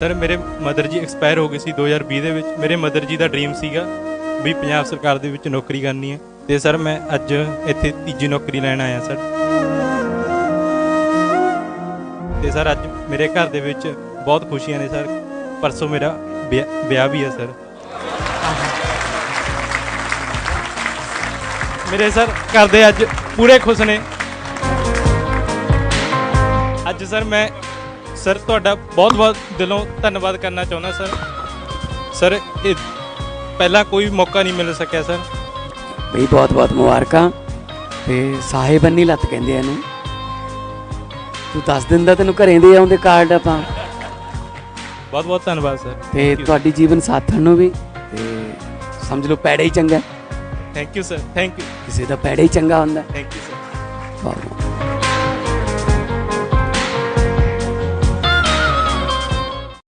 Sir ਮੇਰੇ mother ਜੀ expire ਹੋ ਗਏ ਸੀ 2020 ਦੇ ਵਿੱਚ। ਮੇਰੇ ਮਦਰ ਜੀ ਦਾ ਡ੍ਰੀਮ ਸੀਗਾ ਵੀ ਪੰਜਾਬ ਸਰਕਾਰ ਦੇ ਵਿੱਚ ਨੌਕਰੀ ਕਰਨੀ ਹੈ। ਤੇ ਸਰ ਮੈਂ ਅੱਜ ਇੱਥੇ ਤੀਜੀ ਨੌਕਰੀ ਲੈਣ ਆਇਆ ਸਰ ਤੇ ਸਰ ਅੱਜ ਮੇਰੇ ਘਰ ਦੇ ਵਿੱਚ ਬਹੁਤ ਖੁਸ਼ੀਆਂ ਨੇ ਸਰ ਪਰਸੋਂ ਮੇਰਾ ਵਿਆਹ ਵਿਆਹ ਵੀ ਹੈ ਸਰ ਮੇਰੇ ਸਰ ਘਰ ਦੇ ਅੱਜ ਪੂਰੇ ਖੁਸ਼ ਨੇ। ਅੱਜ ਸਰ ਮੈਂ ਸਰ ਤੁਹਾਡਾ ਬਹੁਤ ਬਹੁਤ ਦਿਲੋਂ ਧੰਨਵਾਦ ਕਰਨਾ ਚਾਹੁੰਦਾ ਸਰ। ਸਰ ਇਹ ਪਹਿਲਾਂ ਕੋਈ ਮੌਕਾ ਨਹੀਂ ਮਿਲ ਸਕਿਆ ਸਰ। ਬਈ ਬਹੁਤ ਬਹੁਤ ਮੁਬਾਰਕਾਂ। ਤੇ ਸਾਹਿਬੰਨੀ ਲੱਤ ਕਹਿੰਦੇ ਆ ਇਹਨੂੰ। ਤੂੰ ਦੱਸ ਦਿੰਦਾ ਤੈਨੂੰ ਘਰੇ ਦੇ ਆਉਂਦੇ ਕਾਰਡ ਆਪਾਂ। ਬਹੁਤ ਬਹੁਤ ਧੰਨਵਾਦ ਸਰ। ਤੇ ਤੁਹਾਡੀ ਜੀਵਨ ਸਾਥਣ ਨੂੰ ਵੀ। ਤੇ ਸਮਝ ਲਓ ਪੈੜਾ ਹੀ ਚੰਗਾ। Thank you sir thank you ਕਿਸੇ ਦਾ ਪੈੜਾ ਹੀ ਚੰਗਾ ਹੁੰਦਾ। Thank you sir